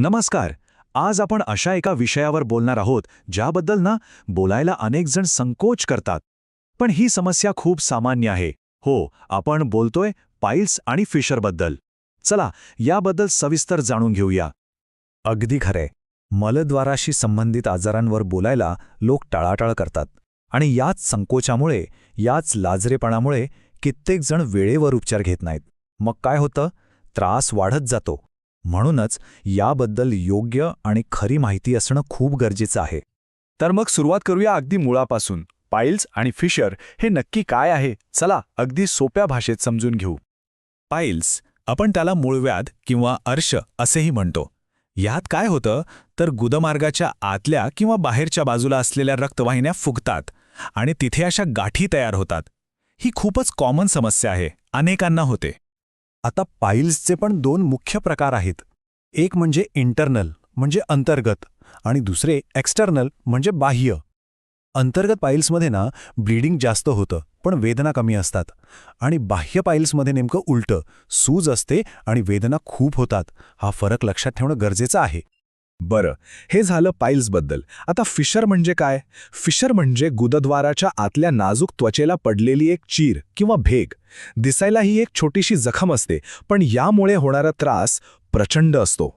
नमस्कार. आज आपण अशा एका विषयावर बोलणार आहोत ज्याबद्दल ना बोलायला अनेकजण संकोच करतात. पण ही समस्या खूप सामान्य आहे. हो आपण बोलतोय पाईल्स आणि फिशरबद्दल चला याबद्दल सविस्तर जाणून घेऊया. अगदी खरे मलद्वाराशी संबंधित आजारांवर बोलायला लोक टाळाटाळ करतात. आणि याच संकोचामुळे याच लाजरेपणामुळे कित्येकजण वेळेवर उपचार घेत नाहीत. मग काय होतं? त्रास वाढत जातो. म्हणूनच याबद्दल योग्य आणि खरी माहिती असणं खूप गरजेचं आहे. तर मग सुरुवात करूया अगदी मुळापासून. पाईल्स आणि फिशर हे नक्की काय आहे? चला अगदी सोप्या भाषेत समजून घेऊ. पाईल्स आपण त्याला मूळव्याध किंवा अर्श असेही म्हणतो. यात काय होतं? तर गुदमार्गाच्या आतल्या किंवा बाहेरच्या बाजूला असलेल्या रक्तवाहिन्या फुगतात आणि तिथे अशा गाठी तयार होतात. ही खूपच कॉमन समस्या आहे. अनेकांना होते. आता पाईल्सचे पण दोन मुख्य प्रकार आहेत. एक म्हणजे इंटरनल म्हणजे अंतर्गत आणि दुसरे एक्स्टर्नल म्हणजे बाह्य. अंतर्गत पाईल्समध्ये ना ब्लीडिंग जास्त होतं पण वेदना कमी असतात. आणि बाह्य पाईल्समध्ये नेमकं उलटं सूज असते आणि वेदना खूप होतात. हा फरक लक्षात ठेवणं गरजेचं आहे. बरं हे झालं पाईल्सबद्दल. आता फिशर म्हणजे काय? फिशर म्हणजे गुदद्वाराच्या आतल्या नाजूक त्वचेला पडलेली एक चीर किंवा भेग. दिसायला ही एक छोटीशी जखम असते पण यामुळे होणारा त्रास प्रचंड असतो.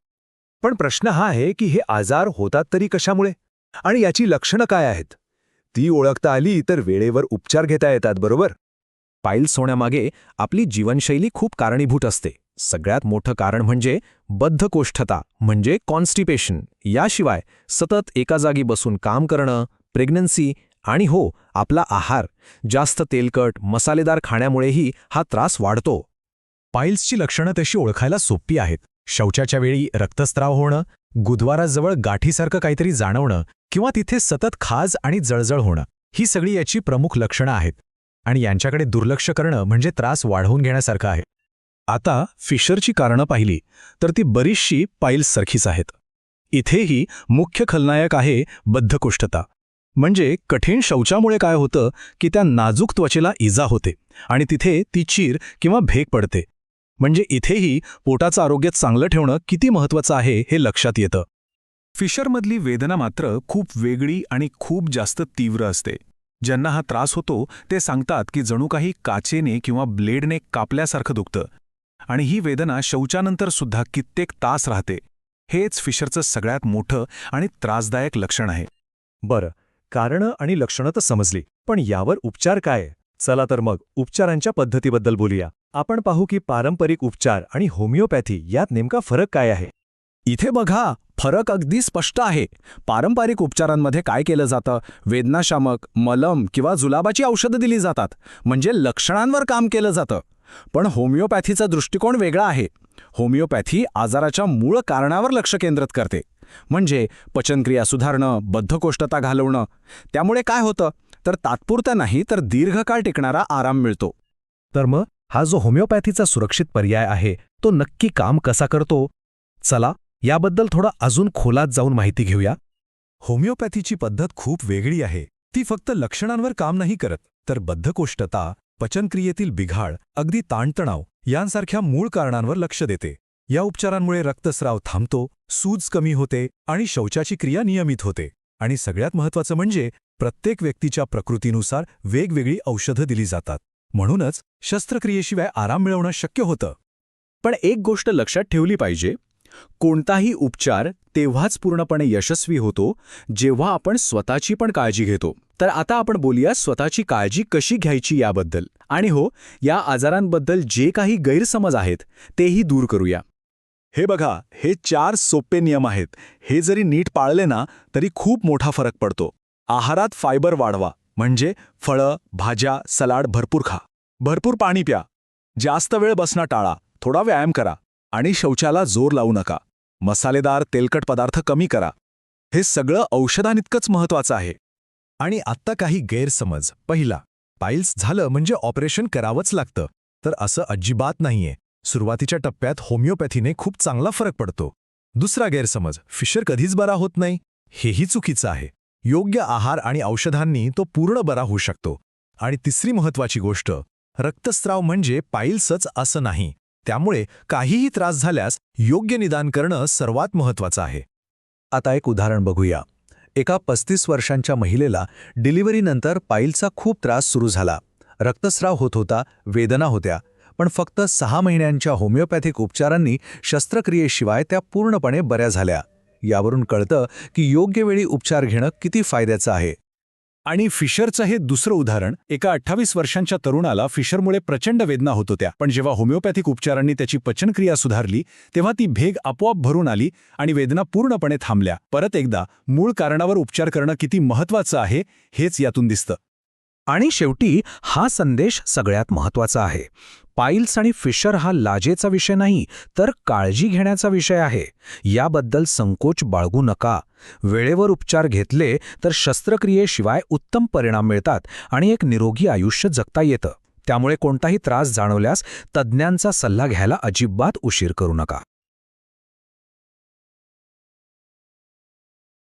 पण प्रश्न हा आहे की हे आजार होतात तरी कशामुळे? आणि याची लक्षणं काय आहेत? ती ओळखता आली तर वेळेवर उपचार घेता येतात बरोबर? पाईल्स होण्यामागे आपली जीवनशैली खूप कारणीभूत असते. सगळ्यात मोठं कारण म्हणजे बद्धकोष्ठता म्हणजे कॉन्स्टिपेशन याशिवाय सतत एका जागी बसून काम करणं प्रेग्नन्सी आणि हो आपला आहार. जास्त तेलकट मसालेदार खाण्यामुळेही हा त्रास वाढतो. पाईल्सची लक्षणं तशी ओळखायला सोपी आहेत. शौचाच्या वेळी रक्तस्त्राव होणं गुदवाराजवळ गाठीसारखं काहीतरी जाणवणं किंवा तिथे सतत खाज आणि जळजळ होणं ही सगळी याची प्रमुख लक्षणं आहेत. आणि यांच्याकडे दुर्लक्ष करणं म्हणजे त्रास वाढवून घेण्यासारखं आहे. आता फिशरची कारणं पाहिली तर ती बरीचशी पाईल्ससारखीच आहेत. इथेही मुख्य खलनायक आहे बद्धकोष्ठता. म्हणजे कठीण शौचामुळे काय होतं की त्या नाजूक त्वचेला इजा होते आणि तिथे ती चीर किंवा भेग पडते. म्हणजे इथेही पोटाचं आरोग्य चांगलं ठेवणं किती महत्वाचं आहे हे लक्षात येतं. फिशरमधली वेदना मात्र खूप वेगळी आणि खूप जास्त तीव्र असते. ज्यांना हा त्रास होतो ते सांगतात की जणू काही काचेने किंवा ब्लेडने कापल्यासारखं दुखतं. आणि ही वेदना शौचानंतर सुद्धा कित्येक तास राहते. हेच फिशरचं सगळ्यात मोठं आणि त्रासदायक लक्षण आहे. बरं कारणं आणि लक्षणं तर समजली पण यावर उपचार काय? चला तर मग उपचारांच्या पद्धतीबद्दल बोलूया. आपण पाहू की पारंपरिक उपचार आणि होमिओपॅथी यात नेमका फरक काय आहे? इथे बघा फरक अगदी स्पष्ट आहे. पारंपरिक उपचारांमध्ये काय केलं जातं? वेदनाशामक मलम किंवा जुलाबाची औषधं दिली जातात. म्हणजे लक्षणांवर काम केलं जातं. पण होमिओपॅथीचा दृष्टिकोन वेगळा आहे. होमिओपॅथी आजाराच्या मूळ कारणावर लक्ष केंद्रित करते. म्हणजे पचनक्रिया सुधारणं बद्धकोष्ठता घालवणं. त्यामुळे काय होतं? तर तात्पुरता नाही तर दीर्घकाळ टिकणारा आराम मिळतो. तर मग हा जो होमिओपॅथीचा सुरक्षित पर्याय आहे तो नक्की काम कसा करतो? चला याबद्दल थोडं अजून खोलात जाऊन माहिती घेऊया. होमिओपॅथीची पद्धत खूप वेगळी आहे. ती फक्त लक्षणांवर काम नाही करत तर बद्धकोष्ठता पचनक्रियेतील बिघाड अगदी ताणतणाव यांसारख्या मूळ कारणांवर लक्ष देते. या उपचारांमुळे रक्तस्राव थांबतो सूज कमी होते आणि शौचाची क्रिया नियमित होते. आणि सगळ्यात महत्त्वाचं म्हणजे प्रत्येक व्यक्तीच्या प्रकृतीनुसार वेगवेगळी औषधं दिली जातात. म्हणूनच शस्त्रक्रियेशिवाय आराम मिळवणं शक्य होतं. पण एक गोष्ट लक्षात ठेवली पाहिजे. कोणताही उपचार तेव्हाच पूर्णपणे यशस्वी होतो जेव्हा आपण स्वतःची पण काळजी घेतो. तर आता आपण बोलूया स्वतःची काळजी कशी घ्यायची याबद्दल. आणि हो या आजारांबद्दल जे काही गैरसमज आहेत तेही दूर करूया. हे बघा हे चार सोपे नियम आहेत. हे जरी नीट पाळले ना तरी खूप मोठा फरक पडतो. आहारात फायबर वाढवा म्हणजे फळं भाज्या सलाड भरपूर खा. भरपूर पाणी प्या. जास्त वेळ बसणं टाळा थोडा व्यायाम करा आणि शौचाला जोर लावू नका. मसालेदार तेलकट पदार्थ कमी करा. हे सगळं औषधांइतकंच महत्वाचं आहे. आणि आत्ता काही गैरसमज. पहिला पाईल्स झालं म्हणजे ऑपरेशन करावंच लागतं. तर असं अजिबात नाहीये. सुरुवातीच्या टप्प्यात होमिओपॅथीने खूप चांगला फरक पडतो. दुसरा गैरसमज फिशर कधीच बरा होत नाही. हेही चुकीचं आहे. योग्य आहार आणि औषधांनी तो पूर्ण बरा होऊ शकतो. आणि तिसरी महत्वाची गोष्ट रक्तस्राव म्हणजे पाईल्सच असं नाही. त्यामुळे काहीही त्रास झाल्यास योग्य निदान करणं सर्वात महत्वाचं आहे. आता एक उदाहरण बघूया. एका पस्तीस वर्षांच्या महिलेला डिलिव्हरीनंतर पाईलचा खूप त्रास सुरू झाला. रक्तस्राव होत होता वेदना होत्या पण फक्त सहा महिन्यांच्या होमिओपॅथिक उपचारांनी शस्त्रक्रियेशिवाय त्या पूर्णपणे बऱ्या झाल्या. यावरून कळतं की योग्य वेळी उपचार घेणं किती फायद्याचं आहे. आणि फिशरचं हे दुसरं उदाहरण एका अठ्ठावीस वर्षांच्या तरुणाला फिशरमुळे प्रचंड वेदना होत होत्या. पण जेव्हा होमिओपॅथिक उपचारांनी त्याची पचनक्रिया सुधारली तेव्हा ती भेग आपोआप भरून आली आणि वेदना पूर्णपणे थांबल्या. परत एकदा मूळ कारणावर उपचार करणं किती महत्वाचं आहे हेच यातून दिसतं. आणि शेवटी हा संदेश सगळ्यात महत्त्वाचा आहे. पाईल्स आणि फिशर हा लाजेचा विषय नाही तर काळजी घेण्याचा विषय आहे. याबद्दल संकोच बाळगू नका. वेळेवर उपचार घेतले तर शस्त्रक्रियेशिवाय उत्तम परिणाम मिळतात आणि एक निरोगी आयुष्य जगता येतं. त्यामुळे कोणताही त्रास जाणवल्यास तज्ज्ञांचा सल्ला घ्यायला अजिबात उशीर करू नका.